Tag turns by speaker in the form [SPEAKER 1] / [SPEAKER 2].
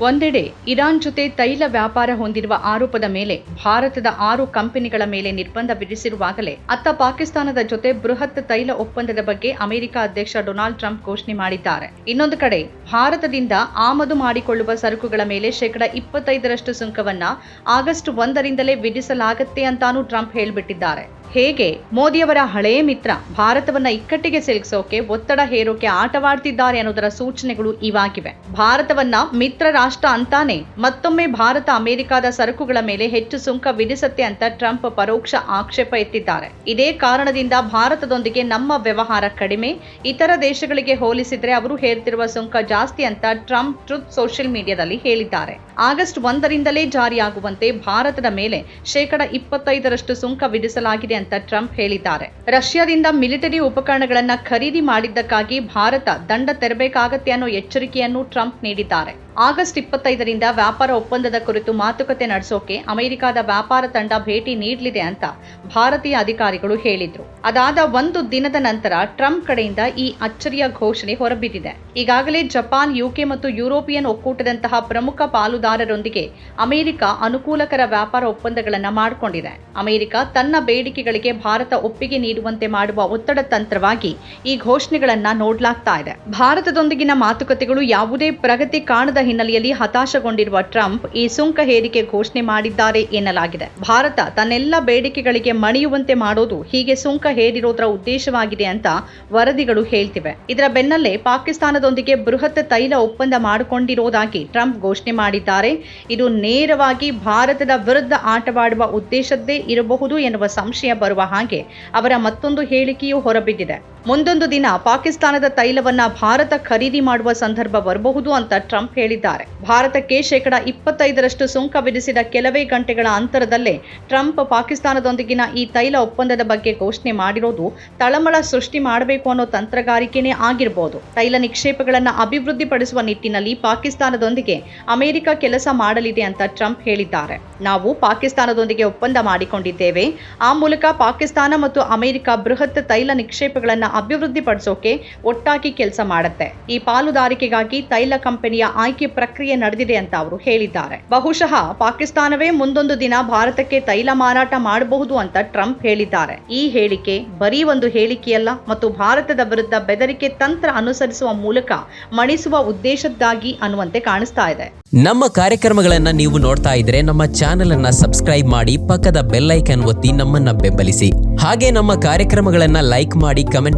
[SPEAKER 1] ಒಂದೆಡೆ ಇರಾನ್ ಜೊತೆ ತೈಲ ವ್ಯಾಪಾರ ಹೊಂದಿರುವ ಆರೋಪದ ಮೇಲೆ ಭಾರತದ ಆರು ಕಂಪನಿಗಳ ಮೇಲೆ ನಿರ್ಬಂಧ ವಿಧಿಸಿರುವಾಗಲೇ ಅತ್ತ ಪಾಕಿಸ್ತಾನದ ಜೊತೆ ಬೃಹತ್ ತೈಲ ಒಪ್ಪಂದದ ಬಗ್ಗೆ ಅಮೆರಿಕ ಅಧ್ಯಕ್ಷ ಡೊನಾಲ್ಡ್ ಟ್ರಂಪ್ ಘೋಷಣೆ ಮಾಡಿದ್ದಾರೆ. ಇನ್ನೊಂದು ಕಡೆ, ಭಾರತದಿಂದ ಆಮದು ಮಾಡಿಕೊಳ್ಳುವ ಸರಕುಗಳ ಮೇಲೆ ಶೇಕಡ ಇಪ್ಪತ್ತೈದರಷ್ಟು ಸುಂಕವನ್ನ ಆಗಸ್ಟ್ ಒಂದರಿಂದಲೇ ವಿಧಿಸಲಾಗತ್ತೆ ಅಂತಾನೂ ಟ್ರಂಪ್ ಹೇಳ್ಬಿಟ್ಟಿದ್ದಾರೆ. ಹೇಗೆ? ಮೋದಿಯವರ ಹಳೆಯ ಮಿತ್ರ ಭಾರತವನ್ನ ಇಕ್ಕಟ್ಟಿಗೆ ಸಿಲುಕಿಸೋಕೆ, ಒತ್ತಡ ಹೇರೋಕೆ ಆಟವಾಡ್ತಿದ್ದಾರೆ ಅನ್ನೋದರ ಸೂಚನೆಗಳು ಇವಾಗಿವೆ. ಭಾರತವನ್ನ ಮಿತ್ರ ರಾಷ್ಟ್ರ ಅಂತಾನೆ, ಮತ್ತೊಮ್ಮೆ ಭಾರತ ಅಮೆರಿಕದ ಸರಕುಗಳ ಮೇಲೆ ಹೆಚ್ಚು ಸುಂಕ ವಿಧಿಸತ್ತೆ ಅಂತ ಟ್ರಂಪ್ ಪರೋಕ್ಷ ಆಕ್ಷೇಪ ಎತ್ತಿದ್ದಾರೆ. ಇದೇ ಕಾರಣದಿಂದ ಭಾರತದೊಂದಿಗೆ ನಮ್ಮ ವ್ಯವಹಾರ ಕಡಿಮೆ, ಇತರ ದೇಶಗಳಿಗೆ ಹೋಲಿಸಿದ್ರೆ ಅವರು ಹೇರ್ತಿರುವ ಸುಂಕ ಜಾಸ್ತಿ ಅಂತ ಟ್ರಂಪ್ ಟ್ರೂತ್ ಸೋಷಿಯಲ್ ಮೀಡಿಯಾದಲ್ಲಿ ಹೇಳಿದ್ದಾರೆ. ಆಗಸ್ಟ್ ಒಂದರಿಂದಲೇ ಜಾರಿಯಾಗುವಂತೆ ಭಾರತದ ಮೇಲೆ ಶೇಕಡ ಇಪ್ಪತ್ತೈದರಷ್ಟು ಸುಂಕ ವಿಧಿಸಲಾಗಿದೆ ಅಂತ ಟ್ರಂಪ್ ಹೇಳಿದ್ದಾರೆ. ರಷ್ಯಾದಿಂದ ಮಿಲಿಟರಿ ಉಪಕರಣಗಳನ್ನ ಖರೀದಿ ಮಾಡಿದ್ದಕ್ಕಾಗಿ ಭಾರತ ದಂಡ ತೆರಬೇಕಾಗತ್ತೆ ಅನ್ನೋ ಎಚ್ಚರಿಕೆಯನ್ನು ಟ್ರಂಪ್ ನೀಡಿದ್ದಾರೆ. ಆಗಸ್ಟ್ ಇಪ್ಪತ್ತೈದರಿಂದ ವ್ಯಾಪಾರ ಒಪ್ಪಂದದ ಕುರಿತು ಮಾತುಕತೆ ನಡೆಸೋಕೆ ಅಮೆರಿಕದ ವ್ಯಾಪಾರ ತಂಡ ಭೇಟಿ ನೀಡಲಿದೆ ಅಂತ ಭಾರತೀಯ ಅಧಿಕಾರಿಗಳು ಹೇಳಿದ್ರು. ಅದಾದ ಒಂದು ದಿನದ ನಂತರ ಟ್ರಂಪ್ ಕಡೆಯಿಂದ ಈ ಅಚ್ಚರಿಯ ಘೋಷಣೆ ಹೊರಬಿದ್ದಿದೆ. ಈಗಾಗಲೇ ಜಪಾನ್, ಯುಕೆ ಮತ್ತು ಯುರೋಪಿಯನ್ ಒಕ್ಕೂಟದಂತಹ ಪ್ರಮುಖ ಪಾಲುದಾರರೊಂದಿಗೆ ಅಮೆರಿಕ ಅನುಕೂಲಕರ ವ್ಯಾಪಾರ ಒಪ್ಪಂದಗಳನ್ನು ಮಾಡಿಕೊಂಡಿದೆ. ಅಮೆರಿಕ ತನ್ನ ಬೇಡಿಕೆಗಳಿಗೆ ಭಾರತ ಒಪ್ಪಿಗೆ ನೀಡುವಂತೆ ಮಾಡುವ ಒತ್ತಡ ತಂತ್ರವಾಗಿ ಈ ಘೋಷಣೆಗಳನ್ನ ನೋಡ್ಲಾಗ್ತಾ ಇದೆ. ಭಾರತದೊಂದಿಗಿನ ಮಾತುಕತೆಗಳು ಯಾವುದೇ ಪ್ರಗತಿ ಕಾಣದ ಹಿನ್ನೆಲೆಯಲ್ಲಿ ಹತಾಶಗೊಂಡಿರುವ ಟ್ರಂಪ್ ಈ ಸುಂಕ ಹೇರಿಕೆ ಘೋಷಣೆ ಮಾಡಿದ್ದಾರೆ ಎನ್ನಲಾಗಿದೆ. ಭಾರತ ತನ್ನೆಲ್ಲ ಬೇಡಿಕೆಗಳಿಗೆ ಮಣಿಯುವಂತೆ ಮಾಡೋದು ಹೀಗೆ ಸುಂಕ ಹೇರಿರೋದ್ರ ಉದ್ದೇಶವಾಗಿದೆ ಅಂತ ವರದಿಗಳು ಹೇಳ್ತಿವೆ. ಇದರ ಬೆನ್ನಲ್ಲೇ ಪಾಕಿಸ್ತಾನದೊಂದಿಗೆ ಬೃಹತ್ ತೈಲ ಒಪ್ಪಂದ ಮಾಡಿಕೊಂಡಿರೋದಾಗಿ ಟ್ರಂಪ್ ಘೋಷಣೆ ಮಾಡಿದ್ದಾರೆ. ಇದು ನೇರವಾಗಿ ಭಾರತದ ವಿರುದ್ಧ ಆಟವಾಡುವ ಉದ್ದೇಶದ್ದೇ ಇರಬಹುದು ಎನ್ನುವ ಸಂಶಯ ಬರುವ ಹಾಗೆ ಅವರ ಮತ್ತೊಂದು ಹೇಳಿಕೆಯೂ ಹೊರಬಿದ್ದಿದೆ. ಮುಂದೊಂದು ದಿನ ಪಾಕಿಸ್ತಾನದ ತೈಲವನ್ನ ಭಾರತ ಖರೀದಿ ಮಾಡುವ ಸಂದರ್ಭ ಬರಬಹುದು ಅಂತ ಟ್ರಂಪ್ ಹೇಳಿದ್ದಾರೆ. ಭಾರತಕ್ಕೆ ಶೇಕಡ ಇಪ್ಪತ್ತೈದರಷ್ಟು ಸುಂಕ ವಿಧಿಸಿದ ಕೆಲವೇ ಗಂಟೆಗಳ ಅಂತರದಲ್ಲೇ ಟ್ರಂಪ್ ಪಾಕಿಸ್ತಾನದೊಂದಿಗಿನ ಈ ತೈಲ ಒಪ್ಪಂದದ ಬಗ್ಗೆ ಘೋಷಣೆ ಮಾಡಿರೋದು ತಳಮಳ ಸೃಷ್ಟಿ ಮಾಡಬೇಕು ಅನ್ನೋ ತಂತ್ರಗಾರಿಕೆನೇ ಆಗಿರಬಹುದು ತೈಲ ನಿಕ್ಷೇಪಗಳನ್ನು ಅಭಿವೃದ್ಧಿಪಡಿಸುವ ನಿಟ್ಟಿನಲ್ಲಿ ಪಾಕಿಸ್ತಾನದೊಂದಿಗೆ ಅಮೆರಿಕ ಕೆಲಸ ಮಾಡಲಿದೆ ಅಂತ ಟ್ರಂಪ್ ಹೇಳಿದ್ದಾರೆ. ನಾವು ಪಾಕಿಸ್ತಾನದೊಂದಿಗೆ ಒಪ್ಪಂದ ಮಾಡಿಕೊಂಡಿದ್ದೇವೆ. ಆ ಮೂಲಕ ಪಾಕಿಸ್ತಾನ ಮತ್ತು ಅಮೆರಿಕ ಬೃಹತ್ ತೈಲ ನಿಕ್ಷೇಪಗಳನ್ನು ಅಭಿವೃದ್ಧಿಪಡಿಸೋಕೆ ಒಟ್ಟಾಗಿ ಕೆಲಸ ಮಾಡುತ್ತೆ. ಈ ಪಾಲುದಾರಿಕೆಗಾಗಿ ತೈಲ ಕಂಪನಿಯ ಆಯ್ಕೆ ಪ್ರಕ್ರಿಯೆ ನಡೆದಿದೆ ಅಂತ ಅವರು ಹೇಳಿದ್ದಾರೆ. ಬಹುಶಃ ಪಾಕಿಸ್ತಾನವೇ ಮುಂದೊಂದು ದಿನ ಭಾರತಕ್ಕೆ ತೈಲ ಮಾರಾಟ ಮಾಡಬಹುದು ಅಂತ ಟ್ರಂಪ್ ಹೇಳಿದ್ದಾರೆ. ಈ ಹೇಳಿಕೆ ಬರೀ ಒಂದು ಹೇಳಿಕೆಯಲ್ಲ, ಮತ್ತು ಭಾರತದ ವಿರುದ್ಧ ಬೆದರಿಕೆ ತಂತ್ರ ಅನುಸರಿಸುವ ಮೂಲಕ ಮಣಿಸುವ ಉದ್ದೇಶದ್ದಾಗಿ ಅನ್ನುವಂತೆ ಕಾಣಿಸ್ತಾ ಇದೆ.
[SPEAKER 2] ನಮ್ಮ ಕಾರ್ಯಕ್ರಮಗಳನ್ನ ನೀವು ನೋಡ್ತಾ ಇದ್ರೆ ನಮ್ಮ ಚಾನೆಲ್ ಅನ್ನ ಸಬ್ಸ್ಕ್ರೈಬ್ ಮಾಡಿ ಪಕ್ಕದ ಬೆಲ್ಲೈಕನ್ ಒತ್ತಿ ನಮ್ಮನ್ನ ಬೆಂಬಲಿಸಿ. ಹಾಗೆ ನಮ್ಮ ಕಾರ್ಯಕ್ರಮಗಳನ್ನ ಲೈಕ್ ಮಾಡಿ, ಕಮೆಂಟ್